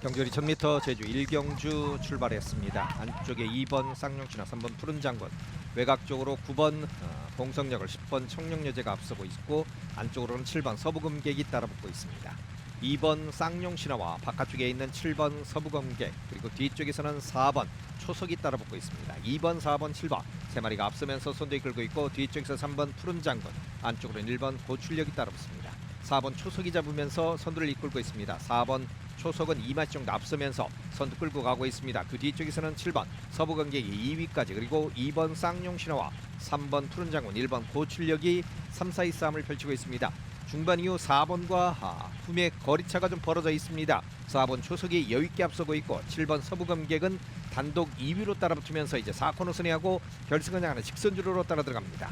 경주리 1000m 제주 1경주 출발했습니다. 안쪽에 2번 쌍용신화, 3번 푸른 장군, 외곽 쪽으로 9번 어, 봉성역을 10번 청룡여제가 앞서고 있고 안쪽으로는 7번 서부금객이 따라붙고 있습니다. 2번 쌍용신화와 바깥쪽에 있는 7번 서부금객 그리고 뒤쪽에서는 4번 초석이 따라붙고 있습니다. 2번, 4번, 7번 세 마리가 앞서면서 선두 이끌고 있고 뒤쪽에서 3번 푸른 장군 안쪽으로는 1번 고출력이 따라붙습니다. 4번 초석이 잡으면서 선두를 이끌고 있습니다. 4번 초석은 2마치 정도 앞서면서 선두 끌고 가고 있습니다. 그 뒤쪽에서는 7번 서부관객이 2위까지 그리고 2번 쌍용신화와 3번 푸른장군 1번 고출력이 3, 4위 싸움을 펼치고 있습니다. 중반 이후 4번과 후매 거리차가 좀 벌어져 있습니다. 4번 초석이 여유있게 앞서고 있고 7번 서부감객은 단독 2위로 따라붙으면서 이제 4코너 선회하고 결승을 향하는 직선주로로 따라 들어갑니다.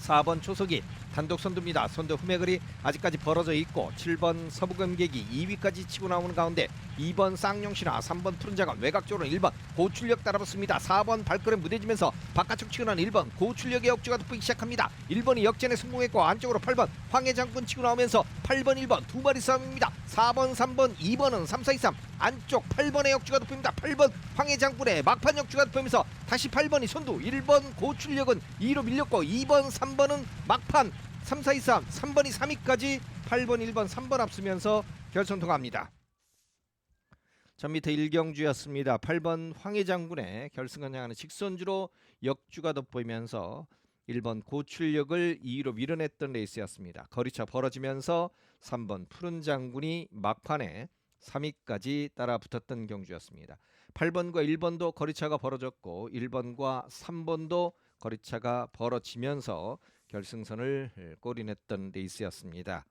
4번 초석이 단독 선두입니다. 선두 후매거리 아직까지 벌어져 있고 7번 서부금객이 2위까지 치고 나오는 가운데 2번 쌍용신화, 3번 푸른자간 외곽 쪽으로 1번 고출력 따라붙습니다. 4번 발걸음 무뎌지면서 바깥쪽 치고 나는 1번 고출력의 역주가 돋보이기 시작합니다. 1번이 역전에 성공했고 안쪽으로 8번 황해장군 치고 나오면서 8번 1번 두 마리 싸움입니다. 4번 3번 2번은 3 4 2 3 안쪽 8번의 역주가 돋보입니다. 8번 황해장군의 막판 역주가 돋보이면서 다시 8번이 선두 1번 고출력은 2위로 밀렸고 2번 3번은 막판 3 4 2 3 3번이 3위까지 8번 1번 3번 앞서면서 결선 통합니다. 1000m 1경주였습니다. 8번 황해장군의 결승을 향하는 직선주로 역주가 돋보이면서 1번 고출력을 2위로 밀어냈던 레이스였습니다. 거리차 벌어지면서 3번 푸른 장군이 막판에 3위까지 따라 붙었던 경주였습니다. 8번과 1번도 거리차가 벌어졌고 1번과 3번도 거리차가 벌어지면서 결승선을 꼬리냈던 레이스였습니다.